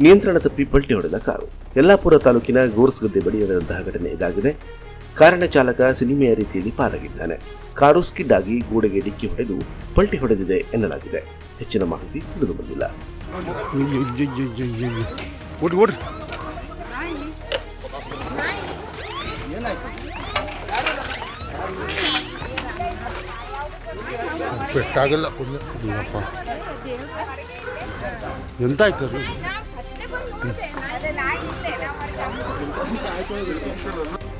ನಿಯಂತ್ರಣ ತಪ್ಪಿ ಪಲ್ಟಿ ಹೊಡೆದ ಕಾರು ಯಲ್ಲಾಪುರ ತಾಲೂಕಿನ ಗೋರ್ಸ್ ಗದ್ದೆ ಬಳಿ ನಡೆದಂತಹ ಘಟನೆ ಇದಾಗಿದೆ ಕಾರಣ ಚಾಲಕ ಸಿನಿಮೆಯ ರೀತಿಯಲ್ಲಿ ಪಾರಾಗಿದ್ದಾನೆ ಕಾರು ಸ್ಕಿಡ್ ಆಗಿ ಗೋಡೆಗೆ ಡಿಕ್ಕಿ ಹೊಡೆದು ಪಲ್ಟಿ ಹೊಡೆದಿದೆ ಎನ್ನಲಾಗಿದೆ ಹೆಚ್ಚಿನ ಮಾಹಿತಿ ತಿಳಿದು ಬಂದಿಲ್ಲ ಎಂತಾಯ್ತು ಪೆಟ್ಟಾಗಲ್ಲ Thank you.